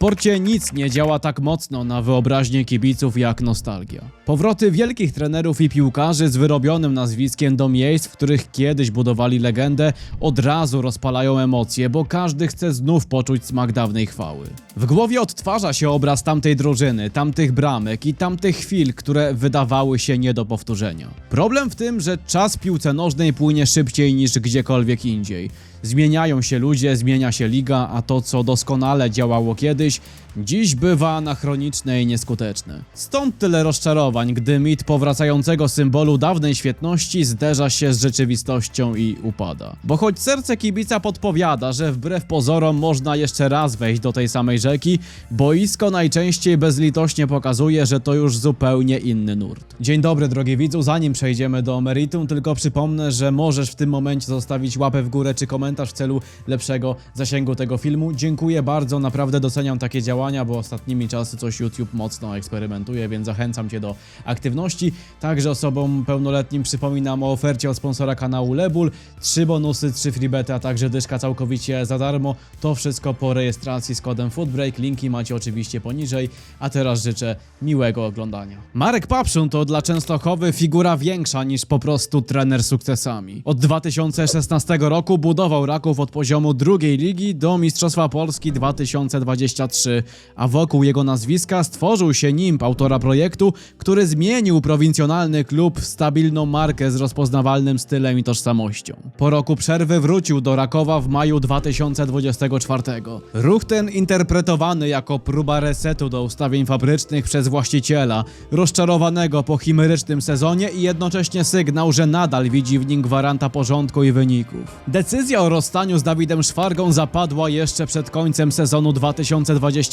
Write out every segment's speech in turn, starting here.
sporcie nic nie działa tak mocno na wyobraźnię kibiców jak nostalgia. Powroty wielkich trenerów i piłkarzy z wyrobionym nazwiskiem do miejsc, w których kiedyś budowali legendę, od razu rozpalają emocje, bo każdy chce znów poczuć smak dawnej chwały. W głowie odtwarza się obraz tamtej drużyny, tamtych bramek i tamtych chwil, które wydawały się nie do powtórzenia. Problem w tym, że czas piłce nożnej płynie szybciej niż gdziekolwiek indziej. Zmieniają się ludzie, zmienia się liga, a to, co doskonale działało kiedyś, dziś bywa anachroniczne i nieskuteczne. Stąd tyle rozczarowań, gdy mit powracającego symbolu dawnej świetności zderza się z rzeczywistością i upada. Bo choć serce kibica podpowiada, że wbrew pozorom można jeszcze raz wejść do tej samej rzeki, boisko najczęściej bezlitośnie pokazuje, że to już zupełnie inny nurt. Dzień dobry, drogi widzu, zanim przejdziemy do meritum, tylko przypomnę, że możesz w tym momencie zostawić łapę w górę czy komentarz w celu lepszego zasięgu tego filmu. Dziękuję bardzo, naprawdę doceniam takie działania, bo ostatnimi czasy coś YouTube mocno eksperymentuje, więc zachęcam Cię do aktywności. Także osobom pełnoletnim przypominam o ofercie od sponsora kanału Lebul. Trzy bonusy, trzy freebety, a także dyszka całkowicie za darmo. To wszystko po rejestracji z kodem Foodbreak. Linki macie oczywiście poniżej, a teraz życzę miłego oglądania. Marek Papszun to dla Częstochowy figura większa niż po prostu trener sukcesami. Od 2016 roku budował Raków od poziomu drugiej ligi do Mistrzostwa Polski 2023, a wokół jego nazwiska stworzył się nimb autora projektu, który zmienił prowincjonalny klub w stabilną markę z rozpoznawalnym stylem i tożsamością. Po roku przerwy wrócił do Rakowa w maju 2024. Ruch ten interpretowany jako próba resetu do ustawień fabrycznych przez właściciela, rozczarowanego po chimerycznym sezonie i jednocześnie sygnał, że nadal widzi w nim gwaranta porządku i wyników. Decyzja o rozstaniu z Dawidem Szwargą zapadła jeszcze przed końcem sezonu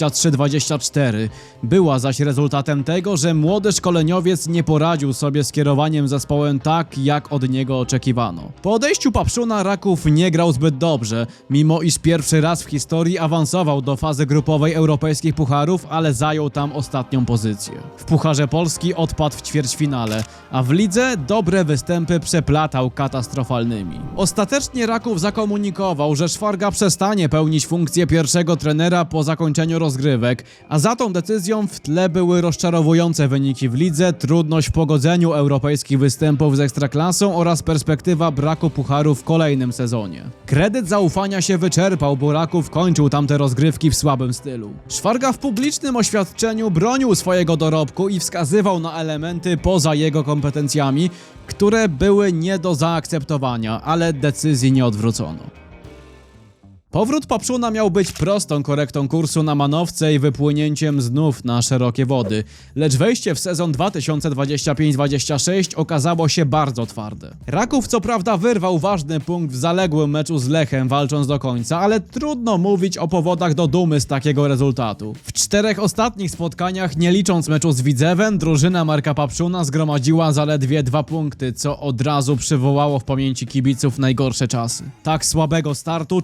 2023-24. Była zaś rezultatem tego, że młody szkoleniowiec nie poradził sobie z kierowaniem zespołem tak, jak od niego oczekiwano. Po odejściu Papszuna Raków nie grał zbyt dobrze, mimo iż pierwszy raz w historii awansował do fazy grupowej europejskich pucharów, ale zajął tam ostatnią pozycję. W Pucharze Polski odpadł w ćwierćfinale, a w lidze dobre występy przeplatał katastrofalnymi. Ostatecznie Raków zakomunikował, że Szwarga przestanie pełnić funkcję pierwszego trenera po zakończeniu rozgrywek, a za tą decyzją w tle były rozczarowujące wyniki w lidze, trudność w pogodzeniu europejskich występów z ekstraklasą oraz perspektywa braku pucharu w kolejnym sezonie. Kredyt zaufania się wyczerpał, bo Raków kończył tamte rozgrywki w słabym stylu. Szwarga w publicznym oświadczeniu bronił swojego dorobku i wskazywał na elementy poza jego kompetencjami, które były nie do zaakceptowania, ale decyzji nie odwrócono. Powrót Papszuna miał być prostą korektą kursu na manowce i wypłynięciem znów na szerokie wody, lecz wejście w sezon 2025-26 okazało się bardzo twarde. Raków co prawda wyrwał ważny punkt w zaległym meczu z Lechem walcząc do końca, ale trudno mówić o powodach do dumy z takiego rezultatu. W czterech ostatnich spotkaniach, nie licząc meczu z Widzewem, drużyna Marka Papszuna zgromadziła zaledwie dwa punkty, co od razu przywołało w pamięci kibiców najgorsze czasy. Tak słabego startu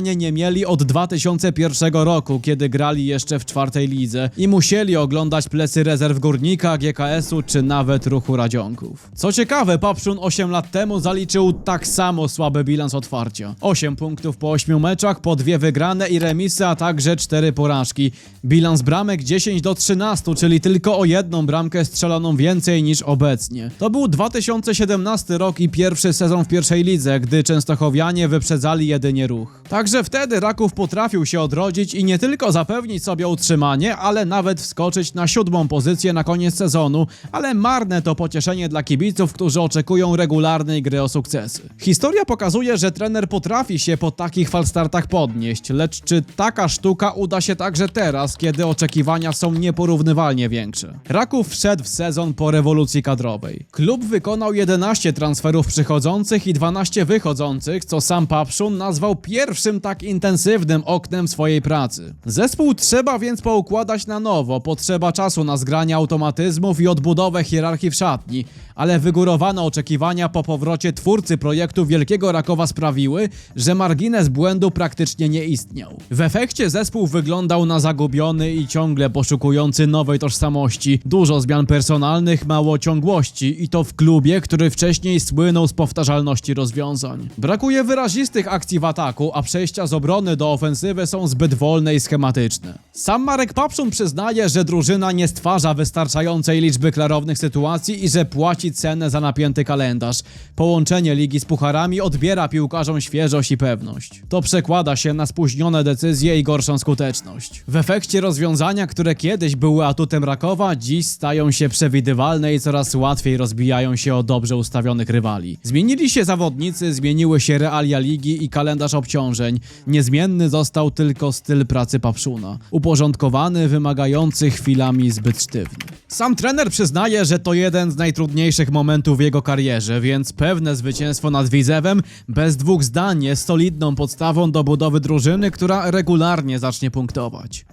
Nie mieli od 2001 roku, kiedy grali jeszcze w czwartej lidze i musieli oglądać plecy rezerw Górnika, GKS-u czy nawet Ruchu Radzionków. Co ciekawe, Papszun 8 lat temu zaliczył tak samo słaby bilans otwarcia. 8 punktów po 8 meczach, po dwie wygrane i remisy, a także 4 porażki. Bilans bramek 10 do 13, czyli tylko o jedną bramkę strzeloną więcej niż obecnie. To był 2017 rok i pierwszy sezon w pierwszej lidze, gdy Częstochowianie wyprzedzali jedynie ruch. Także wtedy Raków potrafił się odrodzić i nie tylko zapewnić sobie utrzymanie, ale nawet wskoczyć na siódmą pozycję na koniec sezonu, ale marne to pocieszenie dla kibiców, którzy oczekują regularnej gry o sukcesy. Historia pokazuje, że trener potrafi się po takich falstartach podnieść, lecz czy taka sztuka uda się także teraz, kiedy oczekiwania są nieporównywalnie większe? Raków wszedł w sezon po rewolucji kadrowej. Klub wykonał 11 transferów przychodzących i 12 wychodzących, co sam Papszun nazwał pierwszym tak intensywnym oknem swojej pracy. Zespół trzeba więc poukładać na nowo, potrzeba czasu na zgranie automatyzmów i odbudowę hierarchii w szatni, ale wygórowane oczekiwania po powrocie twórcy projektu Wielkiego Rakowa sprawiły, że margines błędu praktycznie nie istniał. W efekcie zespół wyglądał na zagubiony i ciągle poszukujący nowej tożsamości, dużo zmian personalnych, mało ciągłości i to w klubie, który wcześniej słynął z powtarzalności rozwiązań. Brakuje wyrazistych akcji w ataku, a przejścia z obrony do ofensywy są zbyt wolne i schematyczne. Sam Marek Papszun przyznaje, że drużyna nie stwarza wystarczającej liczby klarownych sytuacji i że płaci cenę za napięty kalendarz. Połączenie ligi z pucharami odbiera piłkarzom świeżość i pewność. To przekłada się na spóźnione decyzje i gorszą skuteczność. W efekcie rozwiązania, które kiedyś były atutem Rakowa, dziś stają się przewidywalne i coraz łatwiej rozbijają się o dobrze ustawionych rywali. Zmienili się zawodnicy, zmieniły się realia ligi i kalendarz obciążeń. Niezmienny został tylko styl pracy Papszuna. Uporządkowany, wymagający chwilami zbyt sztywny. Sam trener przyznaje, że to jeden z najtrudniejszych momentów w jego karierze, więc pewne zwycięstwo nad Widzewem bez dwóch zdań jest solidną podstawą do budowy drużyny, która regularnie zacznie punktować.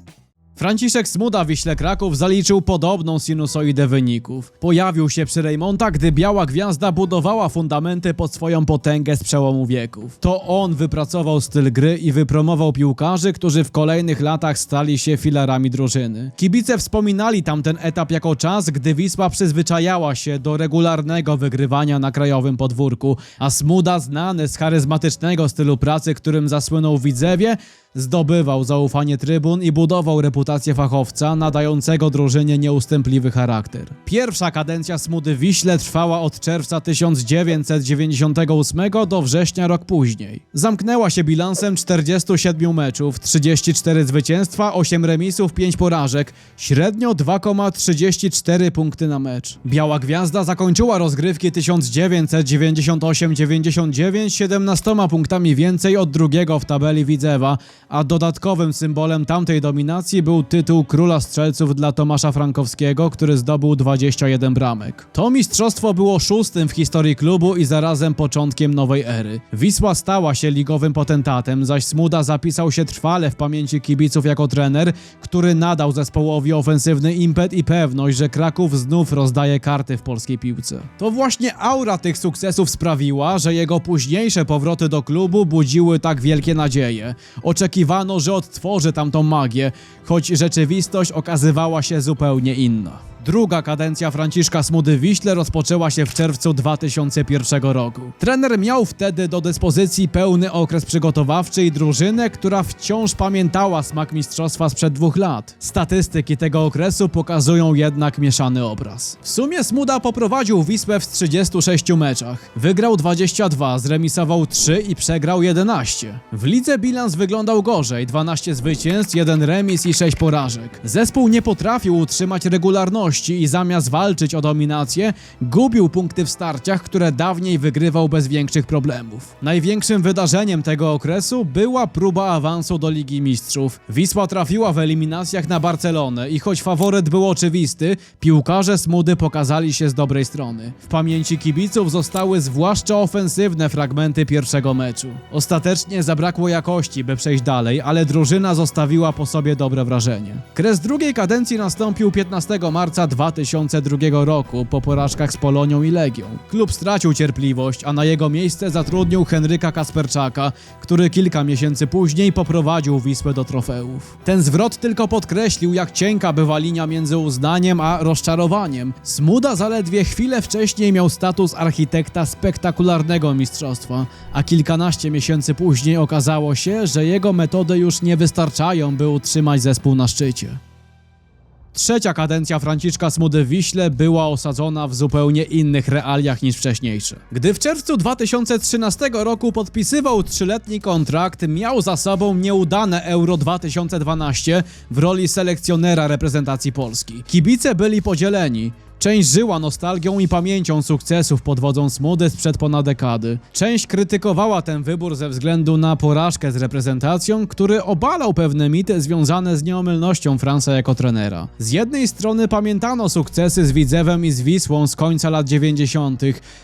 Franciszek Smuda Wiśle Kraków zaliczył podobną sinusoidę wyników. Pojawił się przy Rejmonta, gdy Biała Gwiazda budowała fundamenty pod swoją potęgę z przełomu wieków. To on wypracował styl gry i wypromował piłkarzy, którzy w kolejnych latach stali się filarami drużyny. Kibice wspominali tamten etap jako czas, gdy Wisła przyzwyczajała się do regularnego wygrywania na krajowym podwórku, a Smuda, znany z charyzmatycznego stylu pracy, którym zasłynął Widzewie, zdobywał zaufanie trybun i budował reputację fachowca nadającego drużynie nieustępliwy charakter. Pierwsza kadencja Smudy Wiśle trwała od czerwca 1998 do września rok później. Zamknęła się bilansem 47 meczów, 34 zwycięstwa, 8 remisów, 5 porażek, średnio 2,34 punkty na mecz. Biała Gwiazda zakończyła rozgrywki 1998-99 17 punktami więcej od drugiego w tabeli Widzewa, a dodatkowym symbolem tamtej dominacji był tytuł Króla Strzelców dla Tomasza Frankowskiego, który zdobył 21 bramek. To mistrzostwo było szóstym w historii klubu i zarazem początkiem nowej ery. Wisła stała się ligowym potentatem, zaś Smuda zapisał się trwale w pamięci kibiców jako trener, który nadał zespołowi ofensywny impet i pewność, że Kraków znów rozdaje karty w polskiej piłce. To właśnie aura tych sukcesów sprawiła, że jego późniejsze powroty do klubu budziły tak wielkie nadzieje. Oczekiwano, że odtworzy tamtą magię, choć rzeczywistość okazywała się zupełnie inna. Druga kadencja Franciszka Smudy w Wiśle rozpoczęła się w czerwcu 2001 roku. Trener miał wtedy do dyspozycji pełny okres przygotowawczy i drużynę, która wciąż pamiętała smak mistrzostwa sprzed dwóch lat. Statystyki tego okresu pokazują jednak mieszany obraz. W sumie Smuda poprowadził Wisłę w 36 meczach. Wygrał 22, zremisował 3 i przegrał 11. W lidze bilans wyglądał gorzej, 12 zwycięstw, 1 remis i 6 porażek. Zespół nie potrafił utrzymać regularności i zamiast walczyć o dominację, gubił punkty w starciach, które dawniej wygrywał bez większych problemów. Największym wydarzeniem tego okresu była próba awansu do Ligi Mistrzów. Wisła trafiła w eliminacjach na Barcelonę i choć faworyt był oczywisty, piłkarze Smudy pokazali się z dobrej strony. W pamięci kibiców zostały zwłaszcza ofensywne fragmenty pierwszego meczu. Ostatecznie zabrakło jakości, by przejść dalej, ale drużyna zostawiła po sobie dobre wrażenie. Kres drugiej kadencji nastąpił 15 marca 2002 roku po porażkach z Polonią i Legią. Klub stracił cierpliwość, a na jego miejsce zatrudnił Henryka Kasperczaka, który kilka miesięcy później poprowadził Wisłę do trofeów. Ten zwrot tylko podkreślił, jak cienka bywa linia między uznaniem a rozczarowaniem. Smuda zaledwie chwilę wcześniej miał status architekta spektakularnego mistrzostwa, a kilkanaście miesięcy później okazało się, że jego metody już nie wystarczają, by utrzymać zespół na szczycie. Trzecia kadencja Franciszka Smudy Wiśle była osadzona w zupełnie innych realiach niż wcześniejsze. Gdy w czerwcu 2013 roku podpisywał trzyletni kontrakt, miał za sobą nieudane Euro 2012 w roli selekcjonera reprezentacji Polski. Kibice byli podzieleni. Część żyła nostalgią i pamięcią sukcesów pod wodzą Smudy sprzed ponad dekady. Część krytykowała ten wybór ze względu na porażkę z reprezentacją, który obalał pewne mity związane z nieomylnością Fransa jako trenera. Z jednej strony pamiętano sukcesy z Widzewem i z Wisłą z końca lat 90.,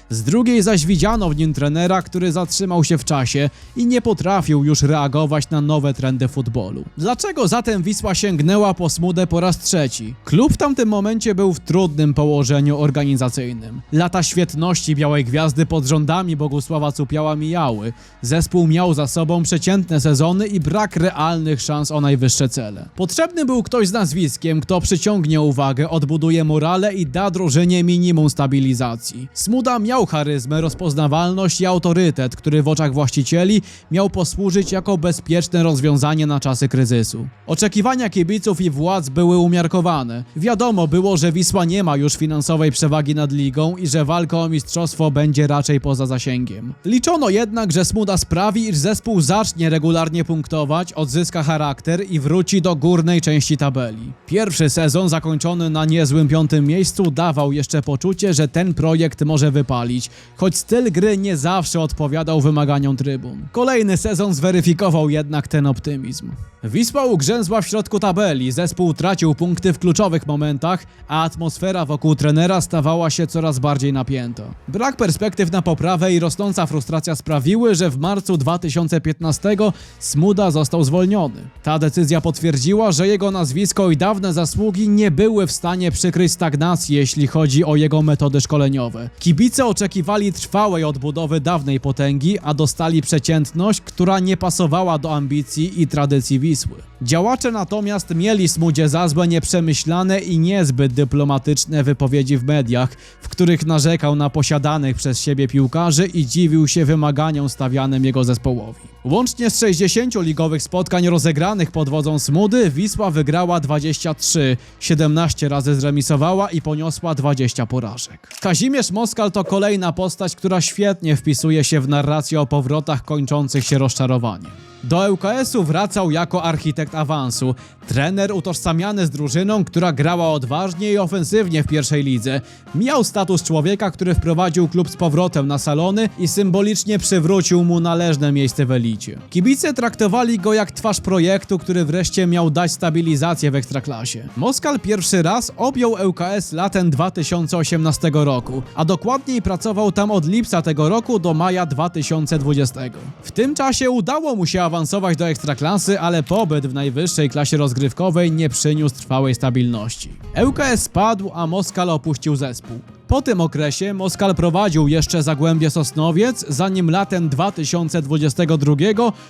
z drugiej zaś widziano w nim trenera, który zatrzymał się w czasie i nie potrafił już reagować na nowe trendy futbolu. Dlaczego zatem Wisła sięgnęła po Smudę po raz trzeci? Klub w tamtym momencie był w trudnym położeniu położeniu organizacyjnym. Lata świetności Białej Gwiazdy pod rządami Bogusława Cupiała mijały. Zespół miał za sobą przeciętne sezony i brak realnych szans o najwyższe cele. Potrzebny był ktoś z nazwiskiem, kto przyciągnie uwagę, odbuduje morale i da drużynie minimum stabilizacji. Smuda miał charyzmę, rozpoznawalność i autorytet, który w oczach właścicieli miał posłużyć jako bezpieczne rozwiązanie na czasy kryzysu. Oczekiwania kibiców i władz były umiarkowane. Wiadomo było, że Wisła nie ma już finansowej przewagi nad ligą i że walka o mistrzostwo będzie raczej poza zasięgiem. Liczono jednak, że Smuda sprawi, iż zespół zacznie regularnie punktować, odzyska charakter i wróci do górnej części tabeli. Pierwszy sezon zakończony na niezłym piątym miejscu dawał jeszcze poczucie, że ten projekt może wypalić, choć styl gry nie zawsze odpowiadał wymaganiom trybun. Kolejny sezon zweryfikował jednak ten optymizm. Wisła ugrzęzła w środku tabeli, zespół tracił punkty w kluczowych momentach, a atmosfera wokół trenera stawała się coraz bardziej napięta. Brak perspektyw na poprawę i rosnąca frustracja sprawiły, że w marcu 2015 Smuda został zwolniony. Ta decyzja potwierdziła, że jego nazwisko i dawne zasługi nie były w stanie przykryć stagnacji, jeśli chodzi o jego metody szkoleniowe. Kibice oczekiwali trwałej odbudowy dawnej potęgi, a dostali przeciętność, która nie pasowała do ambicji i tradycji Wisły. Działacze natomiast mieli Smudzie za złe nieprzemyślane i niezbyt dyplomatyczne wypowiedzi w mediach, w których narzekał na posiadanych przez siebie piłkarzy i dziwił się wymaganiom stawianym jego zespołowi. Łącznie z 60 ligowych spotkań rozegranych pod wodzą Smudy, Wisła wygrała 23, 17 razy zremisowała i poniosła 20 porażek. Kazimierz Moskal to kolejna postać, która świetnie wpisuje się w narrację o powrotach kończących się rozczarowaniem. Do ŁKS-u wracał jako architekt awansu, trener utożsamiany z drużyną, która grała odważnie i ofensywnie w pierwszej lidze. Miał status człowieka, który wprowadził klub z powrotem na salony i symbolicznie przywrócił mu należne miejsce w elicie. Kibice traktowali go jak twarz projektu, który wreszcie miał dać stabilizację w ekstraklasie. Moskal pierwszy raz objął ŁKS latem 2018 roku, a dokładniej pracował tam od lipca tego roku do maja 2020. W tym czasie udało mu się awansować do ekstraklasy, ale pobyt w najwyższej klasie rozgrywkowej nie przyniósł trwałej stabilności. ŁKS spadł, a Moskal opuścił zespół. Po tym okresie Moskal prowadził jeszcze Zagłębie Sosnowiec, zanim latem 2022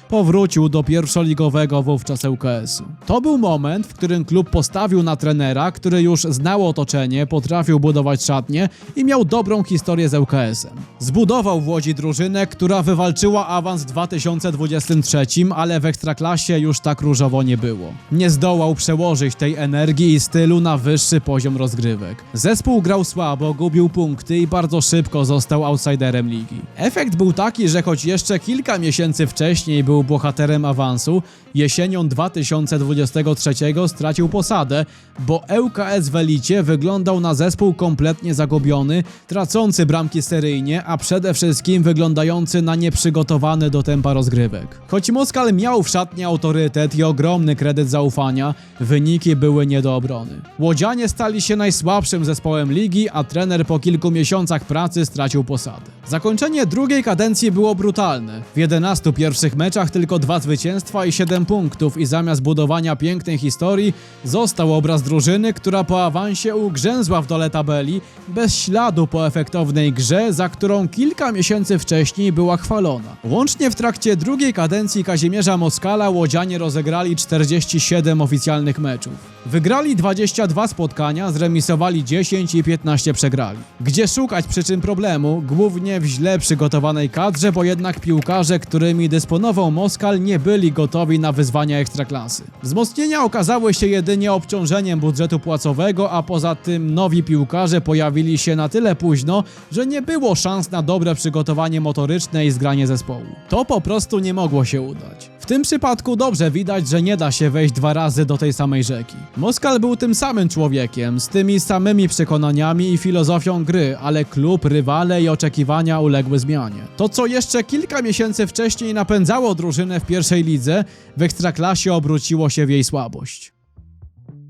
powrócił do pierwszoligowego wówczas ŁKS-u. To był moment, w którym klub postawił na trenera, który już znał otoczenie, potrafił budować szatnie i miał dobrą historię z ŁKS-em. Zbudował w Łodzi drużynę, która wywalczyła awans w 2023, ale w Ekstraklasie już tak różowo nie było. Nie zdołał przełożyć tej energii i stylu na wyższy poziom rozgrywek. Zespół grał słabo, gubił punkty i bardzo szybko został outsiderem ligi. Efekt był taki, że choć jeszcze kilka miesięcy wcześniej był bohaterem awansu, jesienią 2023 stracił posadę, bo ŁKS w elicie wyglądał na zespół kompletnie zagubiony, tracący bramki seryjnie, a przede wszystkim wyglądający na nieprzygotowany do tempa rozgrywek. Choć Moskal miał w szatni autorytet i ogromny kredyt zaufania, wyniki były nie do obrony. Łodzianie stali się najsłabszym zespołem ligi, a trener po kilku miesiącach pracy stracił posadę. Zakończenie drugiej kadencji było brutalne. W 11 pierwszych meczach tylko dwa zwycięstwa i 7 punktów i zamiast budowania pięknej historii został obraz drużyny, która po awansie ugrzęzła w dole tabeli bez śladu po efektownej grze, za którą kilka miesięcy wcześniej była chwalona. Łącznie w trakcie drugiej kadencji Kazimierza Moskala łodzianie rozegrali 47 oficjalnych meczów. Wygrali 22 spotkania, zremisowali 10 i 15 przegrali. Gdzie szukać przyczyn problemu? Głównie w źle przygotowanej kadrze, bo jednak piłkarze, którymi dysponował Moskal, nie byli gotowi na wyzwania ekstraklasy. Wzmocnienia okazały się jedynie obciążeniem budżetu płacowego, a poza tym nowi piłkarze pojawili się na tyle późno, że nie było szans na dobre przygotowanie motoryczne i zgranie zespołu. To po prostu nie mogło się udać. W tym przypadku dobrze widać, że nie da się wejść dwa razy do tej samej rzeki. Moskal był tym samym człowiekiem, z tymi samymi przekonaniami i filozofią gry, ale klub, rywale i oczekiwania uległy zmianie. To, co jeszcze kilka miesięcy wcześniej napędzało drużynę w pierwszej lidze, w ekstraklasie obróciło się w jej słabość.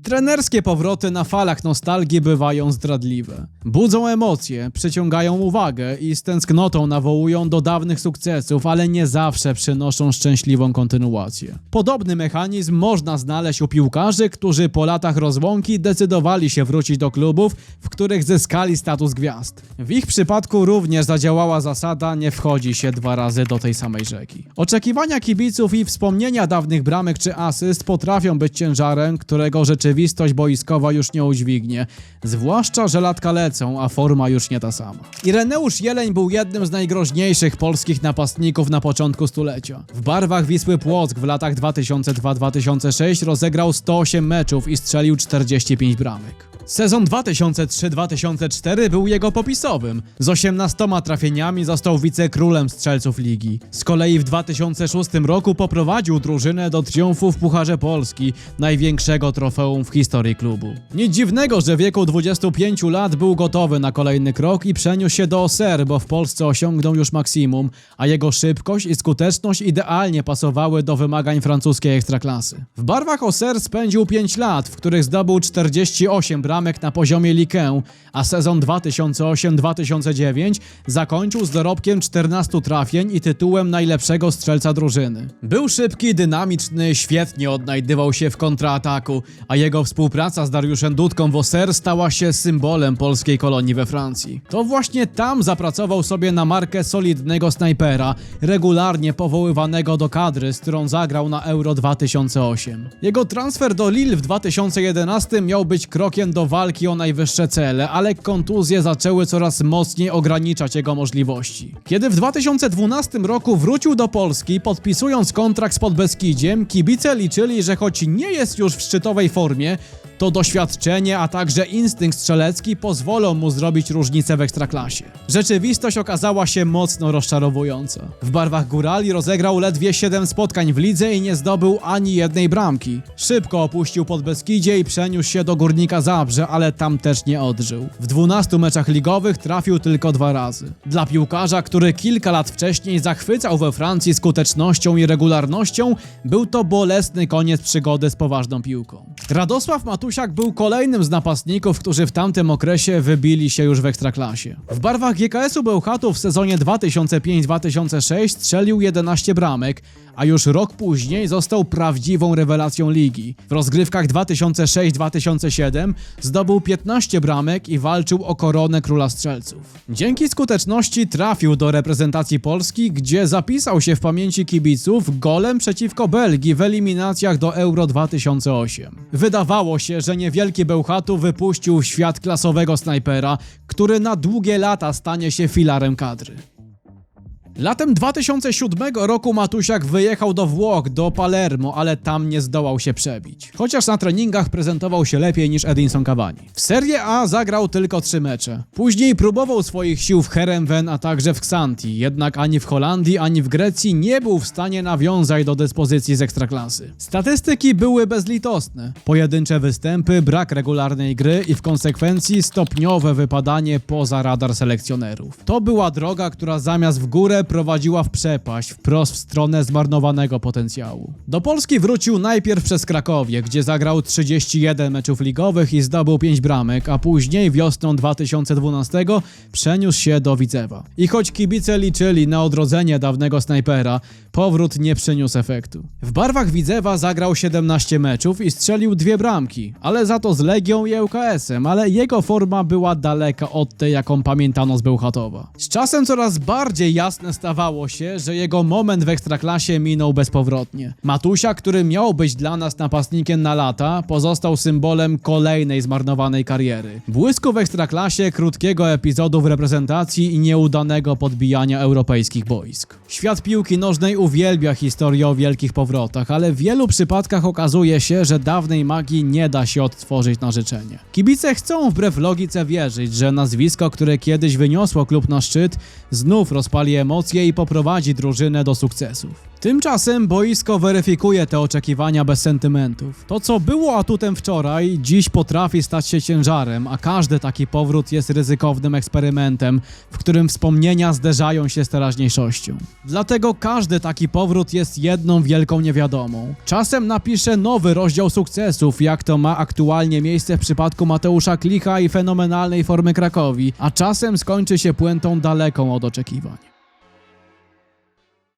Trenerskie powroty na falach nostalgii bywają zdradliwe. Budzą emocje, przyciągają uwagę i z tęsknotą nawołują do dawnych sukcesów, ale nie zawsze przynoszą szczęśliwą kontynuację. Podobny mechanizm można znaleźć u piłkarzy, którzy po latach rozłąki decydowali się wrócić do klubów, w których zyskali status gwiazd. W ich przypadku również zadziałała zasada nie wchodzi się dwa razy do tej samej rzeki. Oczekiwania kibiców i wspomnienia dawnych bramek czy asyst potrafią być ciężarem, którego rzeczywistość boiskowa już nie udźwignie, zwłaszcza, że latka lecą, a forma już nie ta sama. Ireneusz Jeleń był jednym z najgroźniejszych polskich napastników na początku stulecia. W barwach Wisły Płock w latach 2002-2006 rozegrał 108 meczów i strzelił 45 bramek. Sezon 2003-2004 był jego popisowym. Z 18 trafieniami został wicekrólem strzelców ligi. Z kolei w 2006 roku poprowadził drużynę do triumfu w Pucharze Polski, największego trofeum w historii klubu. Nic dziwnego, że w wieku 25 lat był gotowy na kolejny krok i przeniósł się do Oser, bo w Polsce osiągnął już maksimum, a jego szybkość i skuteczność idealnie pasowały do wymagań francuskiej ekstraklasy. W barwach Oser spędził 5 lat, w których zdobył 48 bramek na poziomie 1, a sezon 2008-2009 zakończył z dorobkiem 14 trafień i tytułem najlepszego strzelca drużyny. Był szybki, dynamiczny, świetnie odnajdywał się w kontrataku, a jego współpraca z Dariuszem Dudką w Oser stała się symbolem polskiej kolonii we Francji. To właśnie tam zapracował sobie na markę solidnego snajpera, regularnie powoływanego do kadry, z którą zagrał na Euro 2008. Jego transfer do Lille w 2011 miał być krokiem do walki o najwyższe cele, ale kontuzje zaczęły coraz mocniej ograniczać jego możliwości. Kiedy w 2012 roku wrócił do Polski, podpisując kontrakt z Podbeskidziem, kibice liczyli, że choć nie jest już w szczytowej formie, to doświadczenie, a także instynkt strzelecki pozwolą mu zrobić różnicę w ekstraklasie. Rzeczywistość okazała się mocno rozczarowująca. W barwach górali rozegrał ledwie 7 spotkań w lidze i nie zdobył ani jednej bramki. Szybko opuścił Podbeskidzie i przeniósł się do Górnika Zabrze, ale tam też nie odżył. W 12 meczach ligowych trafił tylko dwa razy. Dla piłkarza, który kilka lat wcześniej zachwycał we Francji skutecznością i regularnością, był to bolesny koniec przygody z poważną piłką. Radosław Matusiak był kolejnym z napastników, którzy w tamtym okresie wybili się już w ekstraklasie. W barwach GKS-u Bełchatów w sezonie 2005-2006 strzelił 11 bramek, a już rok później został prawdziwą rewelacją ligi. W rozgrywkach 2006-2007 zdobył 15 bramek i walczył o koronę króla strzelców. Dzięki skuteczności trafił do reprezentacji Polski, gdzie zapisał się w pamięci kibiców golem przeciwko Belgii w eliminacjach do Euro 2008. Wydawało się, że niewielki Bełchatu wypuścił w świat klasowego snajpera, który na długie lata stanie się filarem kadry. Latem 2007 roku Matusiak wyjechał do Włoch, do Palermo, ale tam nie zdołał się przebić. Chociaż na treningach prezentował się lepiej niż Edinson Cavani. W Serie A zagrał tylko trzy mecze. Później próbował swoich sił w Herenven, a także w Xanti, jednak ani w Holandii, ani w Grecji nie był w stanie nawiązać do dyspozycji z ekstraklasy. Statystyki były bezlitosne. Pojedyncze występy, brak regularnej gry i w konsekwencji stopniowe wypadanie poza radar selekcjonerów. To była droga, która zamiast w górę prowadziła w przepaść, wprost w stronę zmarnowanego potencjału. Do Polski wrócił najpierw przez Krakowie, gdzie zagrał 31 meczów ligowych i zdobył 5 bramek, a później wiosną 2012 przeniósł się do Widzewa. I choć kibice liczyli na odrodzenie dawnego snajpera, powrót nie przyniósł efektu. W barwach Widzewa zagrał 17 meczów i strzelił dwie bramki, ale za to z Legią i ŁKS-em, ale jego forma była daleka od tej, jaką pamiętano z Bełchatowa. Z czasem coraz bardziej jasne stawało się, że jego moment w ekstraklasie minął bezpowrotnie. Matusia, który miał być dla nas napastnikiem na lata, pozostał symbolem kolejnej zmarnowanej kariery. Błysku w ekstraklasie, krótkiego epizodu w reprezentacji i nieudanego podbijania europejskich boisk. Świat piłki nożnej uwielbia historię o wielkich powrotach, ale w wielu przypadkach okazuje się, że dawnej magii nie da się odtworzyć na życzenie. Kibice chcą wbrew logice wierzyć, że nazwisko, które kiedyś wyniosło klub na szczyt, znów rozpali emocje emocje i poprowadzi drużynę do sukcesów. Tymczasem boisko weryfikuje te oczekiwania bez sentymentów. To, co było atutem wczoraj, dziś potrafi stać się ciężarem, a każdy taki powrót jest ryzykownym eksperymentem, w którym wspomnienia zderzają się z teraźniejszością. Dlatego każdy taki powrót jest jedną wielką niewiadomą. Czasem napisze nowy rozdział sukcesów, jak to ma aktualnie miejsce w przypadku Mateusza Klicha i fenomenalnej formy Krakowi, a czasem skończy się puentą daleką od oczekiwań.